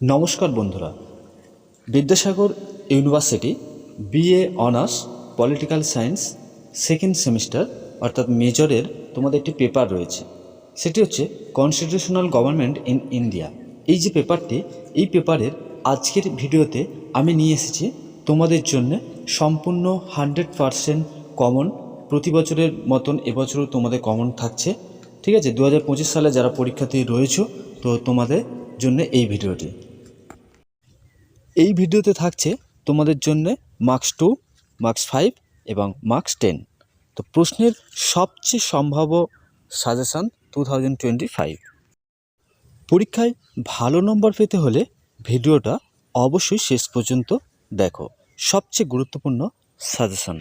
নমস্কার বন্ধুরা। Vidyasagar university BA honours political science second semester অর্থাৎ মেজরের তোমাদের একটি পেপার রয়েছে। সেটি হচ্ছে কনস্টিটিউশনাল গভর্নমেন্ট ইন ইন্ডিয়া এই যে পেপারটি এই পেপারের আজকের ভিডিওতে আমি নিয়ে এসেছি তোমাদের জন্য সম্পূর্ণ হান্ড্রেড পারসেন্ট কমন প্রতি বছরের মতন এবছরও তোমাদের কমন থাকছে। ঠিক আছে? দু হাজার পঁচিশ সালে যারা পরীক্ষার্থী রয়েছে, তো তোমাদের জন্য এই ভিডিওটি। এই ভিডিওতে থাকছে তোমাদের জন্য মার্কস টু মার্কস ফাইভ এবং মার্কস টেন তো প্রশ্নের সবচেয়ে সম্ভাব্য সাজেশান টু থাউজেন্ড পরীক্ষায় ভালো নম্বর পেতে হলে ভিডিওটা অবশ্যই শেষ পর্যন্ত দেখো। সবচেয়ে গুরুত্বপূর্ণ সাজেশান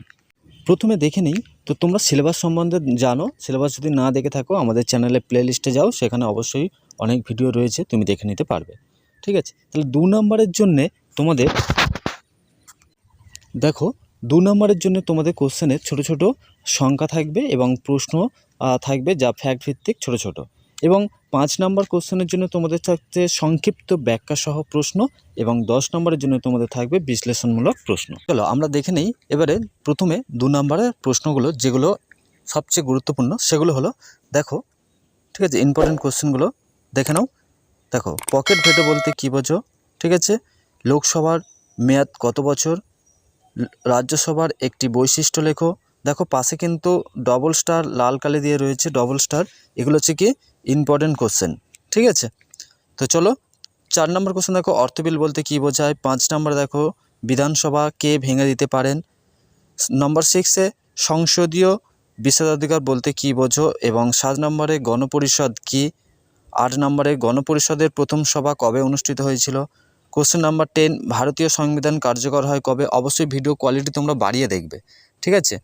প্রথমে দেখে নিই তো তোমরা সিলেবাস সম্বন্ধে জানো। সিলেবাস যদি না দেখে থাকো, আমাদের চ্যানেলে প্লে লিস্টে যাও, সেখানে অবশ্যই অনেক ভিডিও রয়েছে, তুমি দেখে নিতে পারবে। ঠিক আছে? তাহলে দু নম্বরের জন্যে তোমাদের, দেখো, দু নম্বরের জন্য তোমাদের কোশ্চেনে ছোট ছোট সংখ্যা থাকবে এবং প্রশ্ন থাকবে যা ফ্যাক্ট ভিত্তিক ছোট ছোট। এবং পাঁচ নম্বর কোশ্চেনের জন্য তোমাদের থাকছে সংক্ষিপ্ত ব্যাখ্যাসহ প্রশ্ন এবং দশ নম্বরের জন্য তোমাদের থাকবে বিশ্লেষণমূলক প্রশ্ন। চলো, আমরা দেখে নেই। এবারে প্রথমে দু নম্বরের প্রশ্নগুলো, যেগুলো সবচেয়ে গুরুত্বপূর্ণ, সেগুলো হলো, দেখো, ঠিক আছে ইম্পর্টেন্ট কোশ্চেনগুলো দেখে নাও। দেখো, পকেট ভেটো বলতে কী বোঝো? ঠিক আছে, লোকসভার মেয়াদ কত বছর? রাজ্যসভার একটি বৈশিষ্ট্য লেখো। দেখো পাশে কিন্তু ডবল স্টার লাল কালি দিয়ে রয়েছে ডবল স্টার এগুলো হচ্ছে কি ইম্পর্টেন্ট কোশ্চেন ঠিক আছে? তো চলো, চার নম্বর কোশ্চেন দেখো, অর্থবিল বলতে কী বোঝায়? পাঁচ নম্বর দেখো, বিধানসভা কে ভেঙে দিতে পারেন? নম্বর সিক্সে সংসদীয় বিশেষাধিকার বলতে কী বোঝো? এবং সাত নম্বরে গণপরিষদ কি? আট নম্বরে গণপরিষদের প্রথম সভা কবে অনুষ্ঠিত হয়েছিল? কোশ্চেন নাম্বার টেন ভারতীয় সংবিধান কার্যকর হয় কবে? অবশ্যই ভিডিও কোয়ালিটি তোমরা বাড়িয়ে দেখবে, ঠিক আছে?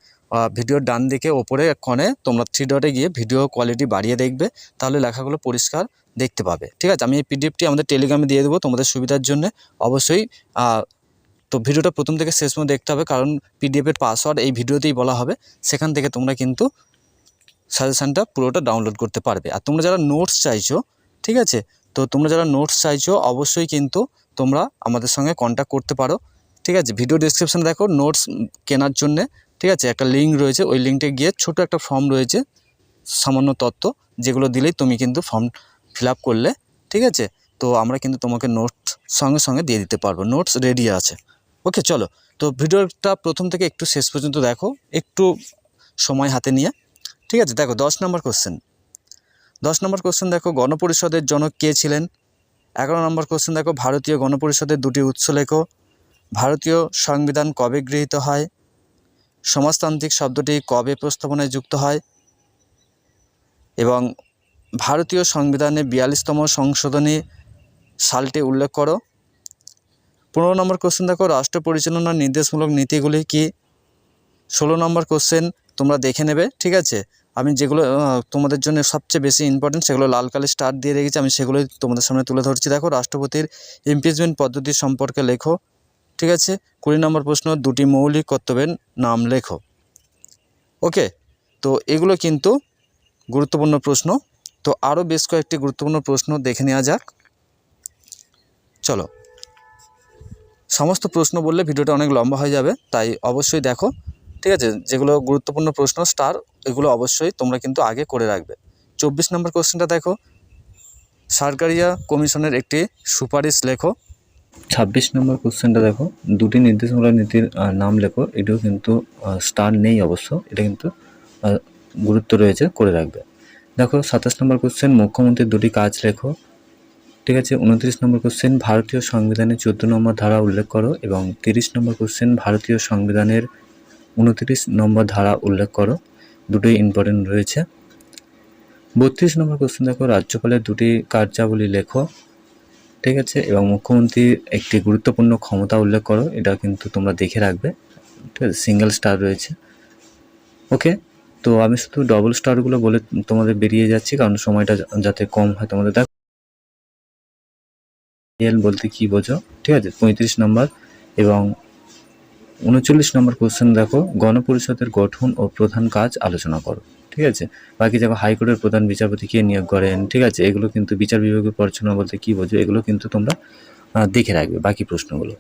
ভিডিওর ডান দিকে ওপরে কনে তোমরা থ্রি ডটে গিয়ে ভিডিও কোয়ালিটি বাড়িয়ে দেখবে, তাহলে লেখাগুলো পরিষ্কার দেখতে পাবে। ঠিক আছে, আমি এই পিডিএফটি আমাদের টেলিগ্রামে দিয়ে দেবো তোমাদের সুবিধার জন্য। অবশ্যই তো ভিডিওটা প্রথম থেকে শেষ পর্যন্ত দেখতে হবে, কারণ পিডিএফের পাসওয়ার্ড এই ভিডিওতেই বলা হবে। সেখান থেকে তোমরা কিন্তু সাজেশানটা পুরোটা ডাউনলোড করতে পারবে। আর তোমরা যারা নোটস চাইছো, ঠিক আছে, তো তোমরা যারা নোটস চাইছো, অবশ্যই কিন্তু তোমরা আমাদের সঙ্গে কন্ট্যাক্ট করতে পারো। ঠিক আছে ভিডিও ডিসক্রিপশানে দেখো নোটস কেনার জন্যে। ঠিক আছে? একটা লিঙ্ক রয়েছে। ওই লিঙ্কটে গিয়ে ছোট একটা ফর্ম রয়েছে, সামান্য তথ্য, যেগুলো দিলেই তুমি কিন্তু ফর্ম ফিল করলে, ঠিক আছে? তো আমরা কিন্তু তোমাকে নোটস সঙ্গে সঙ্গে দিয়ে দিতে পারব। নোটস রেডি আছে। ওকে চলো। তো ভিডিওটা প্রথম থেকে একটু শেষ পর্যন্ত দেখো। একটু সময় হাতে নিয়ে। ঠিক আছে? দেখো, দশ নম্বর কোশ্চেন দশ নম্বর কোশ্চেন দেখো, গণপরিষদের জনক কে ছিলেন? এগারো নম্বর কোশ্চেন দেখো, ভারতীয় গণপরিষদের দুটি উৎস লেখো। ভারতীয় সংবিধান কবে গৃহীত হয়? সমাজতান্ত্রিক শব্দটি কবে প্রস্তাবনায় যুক্ত হয়? এবং ভারতীয় সংবিধানে বিয়াল্লিশতম সংশোধনী সালটি উল্লেখ করো। পনেরো নম্বর কোশ্চেন দেখো, রাষ্ট্র পরিচালনার নির্দেশমূলক নীতিগুলি কি? ষোলো নম্বর কোশ্চেন তোমরা দেখে নেবে, ঠিক আছে? আমি যেগুলো তোমাদের জন্য সবচেয়ে বেশি ইম্পর্টেন্ট সেগুলো লাল কালি স্টার দিয়ে রেখেছি, আমি সেগুলোই তোমাদের সামনে তুলে ধরছি। দেখো, রাষ্ট্রপতির ইমপিচমেন্ট পদ্ধতি সম্পর্কে লেখো। ঠিক আছে? কুড়ি নম্বর প্রশ্ন, দুটি মৌলিক কর্তব্যের নাম লেখো। ওকে, তো এগুলো কিন্তু গুরুত্বপূর্ণ প্রশ্ন। তো আরও বেশ কয়েকটি গুরুত্বপূর্ণ প্রশ্ন দেখে নেওয়া যাক। চলো। সমস্ত প্রশ্ন বললে ভিডিওটা অনেক লম্বা হয়ে যাবে, তাই অবশ্যই দেখো, ঠিক আছে? যেগুলো গুরুত্বপূর্ণ প্রশ্ন, স্টার, এগুলো অবশ্যই তোমরা কিন্তু আগে করে রাখবে। চব্বিশ নম্বর কোশ্চেনটা দেখো। সরকারিয়া কমিশনের একটি সুপারিশ লেখো। ছাব্বিশ নম্বর কোশ্চেনটা দেখো। দুটি নির্দেশমূলক নীতির নাম লেখো। এটাও কিন্তু স্টার নেই অবশ্য। এটা কিন্তু গুরুত্ব রয়েছে, করে রাখবে। দেখো, সাতাশ নম্বর কোশ্চেন, মুখ্যমন্ত্রীর দুটি কাজ লেখো। ঠিক আছে, উনত্রিশ নম্বর কোশ্চেন, ভারতীয় সংবিধানের চোদ্দ নম্বর ধারা উল্লেখ করো এবং তিরিশ নম্বর কোশ্চেন, ভারতীয় সংবিধানের উনত্রিশ নম্বর ধারা উল্লেখ করো। দুটোই ইম্পর্টেন্ট রয়েছে। বত্রিশ নম্বর কোশ্চেন দেখো, রাজ্যপালের দুটি কার্যাবলী লেখো। ঠিক আছে? এবং মুখ্যমন্ত্রীর একটি গুরুত্বপূর্ণ ক্ষমতা উল্লেখ করো, এটা কিন্তু তোমরা দেখে রাখবে। ঠিক আছে? সিঙ্গেল স্টার রয়েছে। ওকে তো আমি শুধু ডবল স্টারগুলো বলে তোমাদের বেরিয়ে যাচ্ছি, কারণ সময়টা যাতে কম হয় তোমাদের। দেখো এল বলতে কি বোঝো? ঠিক আছে? পঁয়ত্রিশ নম্বর এবং উনচল্লিশ নম্বর কোশ্চেন দেখো। গণপরিষদের গঠন ও প্রধান কাজ আলোচনা করো। ঠিক আছে? বাকি যেমন হাইকোর্টের প্রধান বিচারপতি কে নিয়োগ করেন, ঠিক আছে? এগুলো কিন্তু বিচার বিভাগের পরিচালনা বলতে কী বোঝো? এগুলো কিন্তু তোমরা দেখে রাখবে বাকি প্রশ্নগুলো।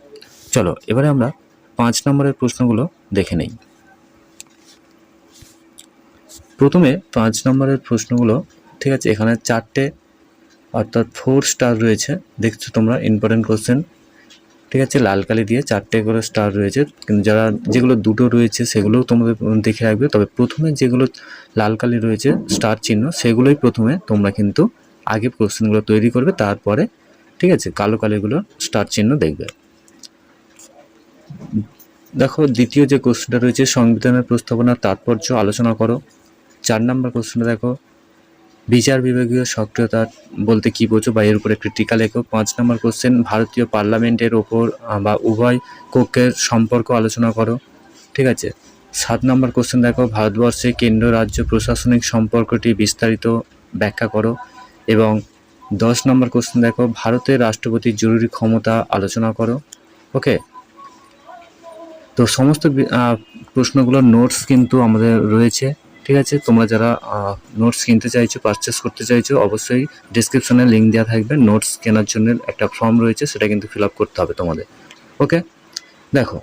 চলো, এবারে আমরা পাঁচ নম্বরের প্রশ্নগুলো দেখে নেই। প্রথমে পাঁচ নম্বরের প্রশ্নগুলো, ঠিক আছে? এখানে চারটে, অর্থাৎ ফোর স্টার রয়েছে। দেখছ তোমরা ইম্পর্টেন্ট কোশ্চেন ঠিক আছে, লাল কালি দিয়ে চারটে করে স্টার রয়েছে। কিন্তু যারা যেগুলো দুটো রয়েছে, সেগুলোও তোমাদের দেখে রাখবে। তবে প্রথমে যেগুলো লাল কালি রয়েছে স্টার চিহ্ন, সেগুলোই প্রথমে তোমরা কিন্তু আগে কোশ্চেনগুলো তৈরি করবে। তারপরে ঠিক আছে, কালো কালিগুলো স্টার চিহ্ন দেখবে। দেখো, দ্বিতীয় যে কোশ্চেনটা রয়েছে, সংবিধানের প্রস্তাবনার তাৎপর্য আলোচনা করো। চার নম্বর কোশ্চেনটা দেখো বিচার বিভাগীয় সক্রিয়তা বলতে কি বোঝো? বা এর উপরে একটি টিকা লেখো পাঁচ নম্বর কোশ্চেন ভারতীয় পার্লামেন্টের ওপর বা উভয় কক্ষের সম্পর্ক আলোচনা করো। ঠিক আছে? সাত নম্বর কোশ্চেন দেখো, ভারতবর্ষে কেন্দ্র রাজ্য প্রশাসনিক সম্পর্কটি বিস্তারিত ব্যাখ্যা করো। এবং দশ নম্বর কোশ্চেন দেখো, ভারতের রাষ্ট্রপতির জরুরি ক্ষমতা আলোচনা করো। ওকে? তো সমস্ত প্রশ্নগুলোর নোটস কিন্তু আমাদের রয়েছে। ঠিক আছে? তোমরা যারা নোটস কিনতে চাইছো পারচেস করতে চাইছো, অবশ্যই ডিসক্রিপশনে লিঙ্ক দেওয়া থাকবে। নোটস কেনার জন্য একটা ফর্ম রয়েছে, সেটা কিন্তু ফিল আপ করতে হবে তোমাদের। ওকে দেখো,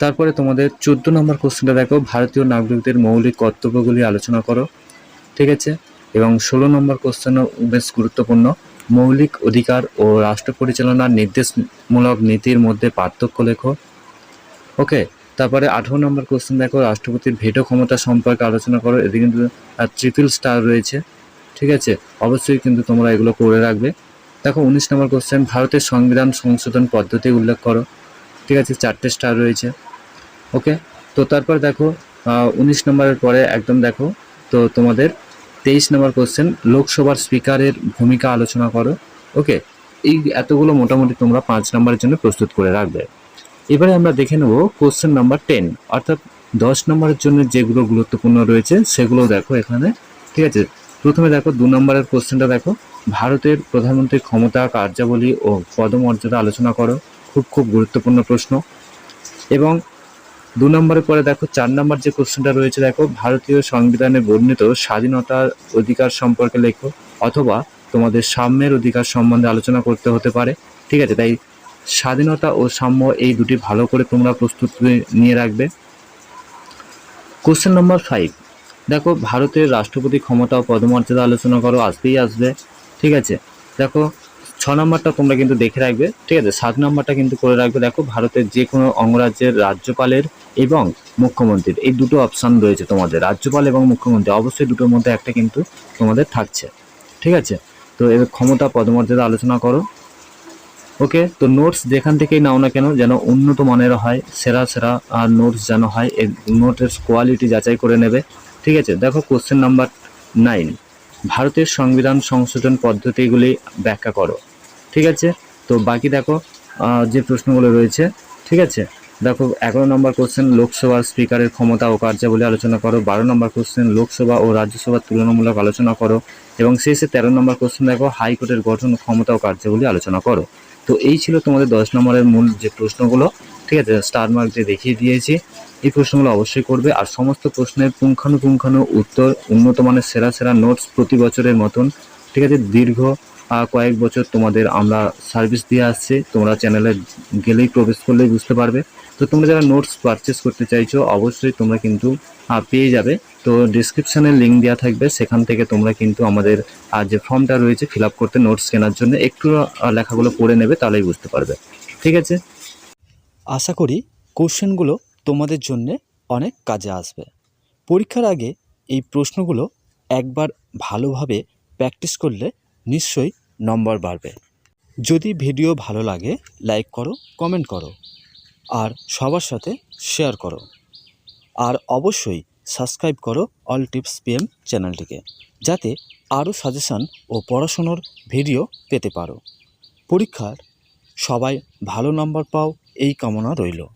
তারপরে তোমাদের চোদ্দ নম্বর কোশ্চেনটা দেখো। ভারতীয় নাগরিকদের মৌলিক কর্তব্যগুলি আলোচনা করো, ঠিক আছে? এবং ষোলো নম্বর কোশ্চেনও বেশ গুরুত্বপূর্ণ। মৌলিক অধিকার ও রাষ্ট্র পরিচালনার নির্দেশমূলক নীতির মধ্যে পার্থক্য লেখো। ওকে তারপরে আঠারো নম্বর কোশ্চেন দেখো, রাষ্ট্রপতির ভেটো ক্ষমতা সম্পর্কে আলোচনা করো, এতে কিন্তু ট্রিপল স্টার রয়েছে, ঠিক আছে? অবশ্যই কিন্তু তোমরা এগুলো করে রাখবে। দেখো, উনিশ নম্বর কোশ্চেন ভারতের সংবিধান সংশোধন পদ্ধতি উল্লেখ করো, ঠিক আছে? চারটে স্টার রয়েছে ওকে তো তারপর দেখো উনিশ নম্বরের পরে একদম দেখো, তো তোমাদের তেইশ নম্বর কোশ্চেন লোকসভার স্পিকারের ভূমিকা আলোচনা করো ওকে এই এতগুলো মোটামুটি তোমরা পাঁচ নম্বরের জন্য প্রস্তুত করে রাখবে। এবারে আমরা দেখে নেব কোশ্চেন নাম্বার টেন অর্থাৎ দশ নম্বরের জন্য যেগুলো গুরুত্বপূর্ণ রয়েছে সেগুলো দেখো এখানে, ঠিক আছে? প্রথমে দেখো দু নম্বরের কোশ্চেনটা দেখো। ভারতের প্রধানমন্ত্রীর ক্ষমতা, কার্যাবলী ও পদমর্যাদা আলোচনা করো, খুব খুব গুরুত্বপূর্ণ প্রশ্ন। এবং দু নম্বরের পরে দেখো চার নম্বর যে কোশ্চেনটা রয়েছে, দেখো, ভারতীয় সংবিধানে বর্ণিত স্বাধীনতার অধিকার সম্পর্কে লেখো, অথবা তোমাদের সাম্যের অধিকার সম্বন্ধে আলোচনা করতে হতে পারে, ঠিক আছে? তাই স্বাধীনতা ও সাম্য এই দুটি ভালো করে তোমরা প্রস্তুত নিয়ে রাখবে। কোশ্চেন নম্বর ফাইভ দেখো, ভারতের রাষ্ট্রপতি ক্ষমতা ও পদমর্যাদা আলোচনা করো আসবেই আসবে, ঠিক আছে? দেখো, ছ নম্বরটা তোমরা কিন্তু দেখে রাখবে, ঠিক আছে? সাত নম্বরটা কিন্তু করে রাখবে, দেখো, ভারতের যে কোনো অঙ্গরাজ্যের রাজ্যপালের এবং মুখ্যমন্ত্রীর, এই দুটো অপশান রয়েছে তোমাদের, রাজ্যপাল এবং মুখ্যমন্ত্রী, অবশ্যই দুটোর মধ্যে একটা কিন্তু তোমাদের থাকছে, ঠিক আছে? তো এবার ক্ষমতা পদমর্যাদা আলোচনা করো। ওকে তো নোটস যেখান থেকেই নাও না কেন, যেন উন্নত মানের হয়, সেরা সেরা আর নোটস যেন হয় এই নোটের কোয়ালিটি যাচাই করে নেবে। ঠিক আছে, দেখো কোশ্চেন নাম্বার নাইন ভারতের সংবিধান সংশোধন পদ্ধতিগুলি ব্যাখ্যা করো। ঠিক আছে, তো বাকি দেখো যে প্রশ্নগুলো রয়েছে, ঠিক আছে? দেখো, এগারো নম্বর কোশ্চেন লোকসভার স্পিকারের ক্ষমতা ও কার্যাবলী আলোচনা করো। বারো নম্বর কোশ্চেন লোকসভা ও রাজ্যসভার তুলনামূলক আলোচনা করো। এবং শেষে তেরো নম্বর কোশ্চেন দেখো, হাইকোর্টের গঠন, ক্ষমতা ও কার্যাবলী আলোচনা করো। তো এই ছিল তোমাদের দশ নম্বরের মূল যে প্রশ্নগুলো, ঠিক আছে? স্টার মার্ক যে দেখিয়ে দিয়েছি। এই প্রশ্নগুলো অবশ্যই করবে আর সমস্ত প্রশ্নের পুঙ্খানুপুঙ্খানু উত্তর, উন্নত মানের সেরা সেরা নোটস প্রতি বছরের মতন, ঠিক আছে? দীর্ঘ কয়েক বছর তোমাদের আমরা সার্ভিস দিয়ে আসছি। তোমরা চ্যানেলে গেলেই প্রবেশ করলেই বুঝতে পারবে। তো তোমরা যারা নোটস পারচেস করতে চাইছো, অবশ্যই তোমরা কিন্তু পেয়ে যাবে। তো ডিসক্রিপশানে লিঙ্ক দেওয়া থাকবে। সেখান থেকে তোমরা কিন্তু আমাদের আর যে ফর্মটা রয়েছে ফিল আপ করতে নোটস কেনার জন্য একটু লেখাগুলো পড়ে নেবে, তাহলেই বুঝতে পারবে। ঠিক আছে? আশা করি কোশ্চেনগুলো তোমাদের জন্য অনেক কাজে আসবে। পরীক্ষার আগে এই প্রশ্নগুলো একবার ভালোভাবে প্র্যাকটিস করলে নিশ্চয়ই নম্বর বাড়বে। যদি ভিডিও ভালো লাগে লাইক করো কমেন্ট করো। আর সবার সাথে শেয়ার করো। আর অবশ্যই সাবস্ক্রাইব করো অল টিপস পিএম চ্যানেলটিকে যাতে আরও সাজেশান ও পড়াশুনোর ভিডিও পেতে পারো। পরীক্ষার সবাই ভালো নম্বর পাও, এই কামনা রইল।